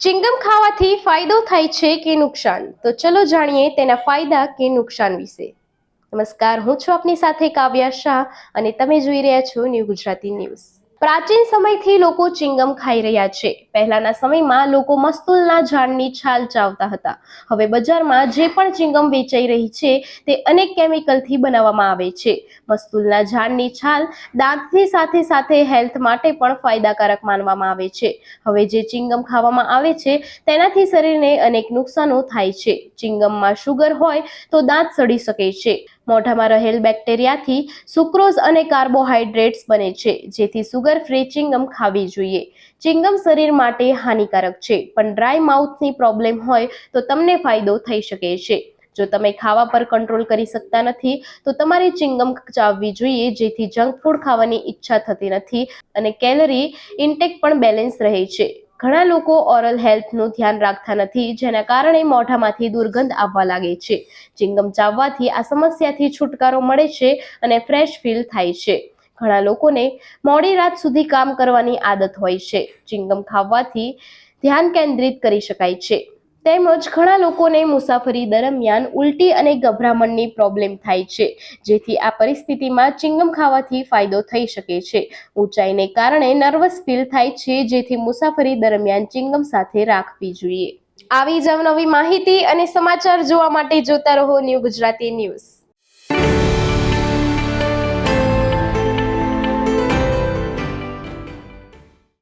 Chewing gum ખાવાથી ફાયદો થાય છે કે નુકસાન? તો ચલો જાણીએ તેના ફાયદા કે નુકસાન વિશે. નમસ્કાર, હું છું આપની સાથે કાવ્યા શાહ અને તમે જોઈ રહ્યા છો ન્યૂ ગુજરાતી ન્યૂઝ. પ્રાચીન સમયથી લોકો ચિંગમ ખાઈ રહ્યા છે. પહેલાના સમયમાં લોકો મસ્તુલના ઝાડની છાલ ચાવતા હતા. હવે બજારમાં જે પણ ચિંગમ વેચાઈ રહી છે તે અનેક કેમિકલથી બનાવવામાં આવે છે. મસ્તુલના ઝાડની છાલ દાંતની સાથે સાથે હેલ્થ માટે પણ ફાયદાકારક માનવામાં આવે છે. હવે જે ચિંગમ ખાવામાં આવે છે તેનાથી શરીરને અનેક નુકસાનો થાય છે. ચિંગમમાં શુગર હોય તો દાંત સડી શકે છે. મોઢામાં રહેલ બેક્ટેરિયાથી સુક્રોઝ અને કાર્બોહાઈડ્રેટ્સ બને છે. જેથી સુગર ફ્રી ચિંગમ ખાવી જોઈએ. ચિંગમ શરીર માટે હાનિકારક છે, પણ ડ્રાય માઉથની પ્રોબ્લેમ હોય તો તમને ફાયદો થઈ શકે છે. જો તમે ખાવા પર કંટ્રોલ કરી શકતા નથી, તો તમારે ચિંગમ ચાવવી જોઈએ, જેથી જંક ફૂડ ખાવાની ઈચ્છા થતી નથી અને કેલરી ઇન્ટેક પણ બેલેન્સ રહે છે. ઘણા લોકો ઓરલ હેલ્થનું ધ્યાન રાખતા નથી, જેના કારણે મોઢામાંથી દુર્ગંધ આવવા લાગે છે. ચિંગમ ચાવવાથી આ સમસ્યાથી છુટકારો મળે છે અને ફ્રેશ ફીલ થાય છે. ઘણા લોકોને મોડી રાત સુધી કામ કરવાની આદત હોય છે. ચિંગમ ખાવાથી ધ્યાન કેન્દ્રિત કરી શકાય છે. તેમજ ઘણા લોકોને મુસાફરી દરમિયાન ઉલટી અને ગભરામણની પ્રોબ્લેમ થાય છે, જેથી આ પરિસ્થિતિમાં ચિંગમ ખાવાથી ફાયદો થઈ શકે છે. ઊંચાઈને કારણે નર્વસ ફીલ થાય છે, જેથી મુસાફરી દરમિયાન ચિંગમ સાથે રાખવી જોઈએ. આવી જ અવનવી માહિતી અને સમાચાર જોવા માટે જોતા રહો ન્યૂ ગુજરાતી ન્યૂઝ.